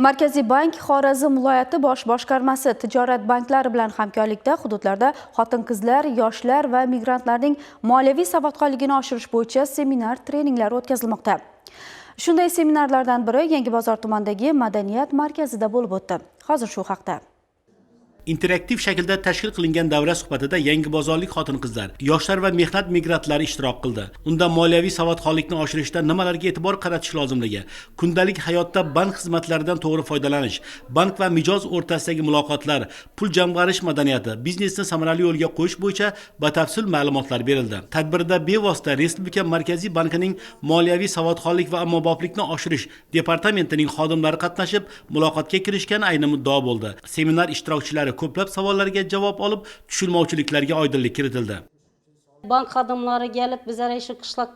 Markaziy bank Xorazm viloyati bosh boshqarmasi tijorat banklari bilan hamkorlikda hududlarda xotin-qizlar, yoshlar va migrantlarning moliyaviy savodxonligini oshirish bo'yicha seminar treninglar o'tkazilmoqda. Shunday seminarlardan biri yangi bozor tumanidagi madaniyat markazida bo'lib o'tdi. Hozir shu haqda. Interaktiv shaklda tashkil qilingan davra suhbatida yangibozorlik xotin-qizlar, yoshlar va mehnat migrantlari ishtirok qildi. Unda moliyaviy savodxonlikni oshirishda nimalarga e'tibor qaratish lozimligi, kundalik hayotda bank xizmatlaridan to'g'ri foydalanish, bank va mijoz o'rtasidagi muloqotlar, pul jamg'arish madaniyati, biznesni samarali yo'lga qo'yish bo'yicha batafsil ma'lumotlar berildi. Tadbirda bevosita Respublika Markaziy bankining moliyaviy savodxonlik va ommaboplikni oshirish departamentining xodimlari qatnashib, muloqotga kirishgan ayni muddao bo'ldi. Seminar ishtirokchilari ko'plab savollarga javob olib, tushunmovchiliklarga oydinlik kiritildi. bank xodimlari kelib bizlar shu qishloq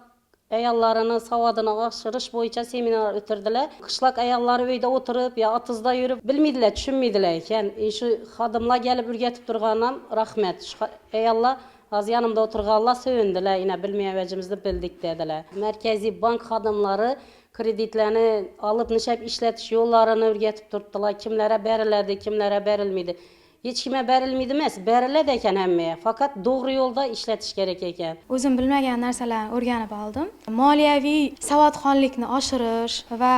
ayollarini savodini oshirish bo'yicha seminar o'tirdilar qishloq ayollari uyda o'tirib yo otizda yurib bilmaydilar tushunmaydilar ekan shu xodimlar kelib o'rgatib turganidan rahmat shu ayollar hozir yonimda o'tirganlar sevindilar ina bilmayotganimizni bildik dedilar markaziy bank xodimlari kreditlarni olib nishab ishlatish yo'llarini o'rgatib turibdilar kimlarga beriladi kimlarga berilmaydi hech kimga berilmaydi emas beriladi ekan hammaga faqat to'g'ri yo'lda ishlatish kerak ekan o'zim bilmagan narsalarni o'rganib oldim moliyaviy savodxonlikni oshirish va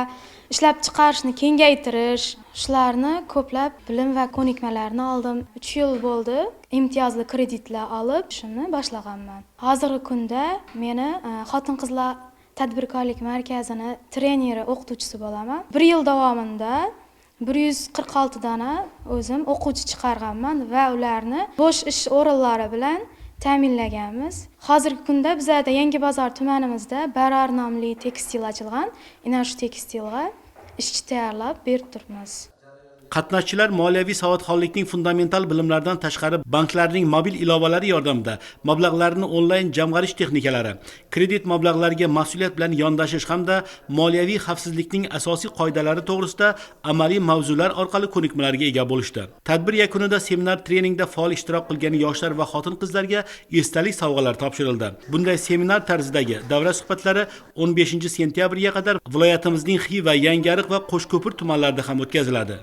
ishlab chiqarishni kengaytirish shularni ko'plab bilim va ko'nikmalarni oldim uch yil bo'ldi imtiyozli kreditlar olib ishimni boshlaganman hozirgi kunda meni e, xotin qizlar tadbirkorlik markazini treneri o'qituvchisi bo'laman bir yil davomida bir yuz qirq olti dona o'zim o'quvchi chiqarganman va ularni bo'sh ish o'rinlari bilan ta'minlaganmiz. Hozirgi kunda bizada yangi bozor tumanimizda barar tekstil ochilgan. Ana shu tekstilga ishchi tayyorlab berib turibmiz Qatnashchilar moliyaviy savodxonlikning fundamental bilimlaridan tashqari banklarning mobil ilovalari yordamida mablag'larni onlayn jamg'arish texnikalari, kredit mablag'lariga mas'uliyat bilan yondashish hamda moliyaviy xavfsizlikning asosiy qoidalari to'g'risida amaliy mavzular orqali ko'nikmalarga ega bo'lishdi. Tadbir yakunida seminar treningda faol ishtirok qilgan yoshlar va xotin-qizlarga esdalik sovg'alar topshirildi. Bunday seminar tarzidagi davra suhbatlari 15 sentyabrga qadar viloyatimizning Xiva, Yangariq va Qo'shko'pir tumanlarida ham o'tkaziladi.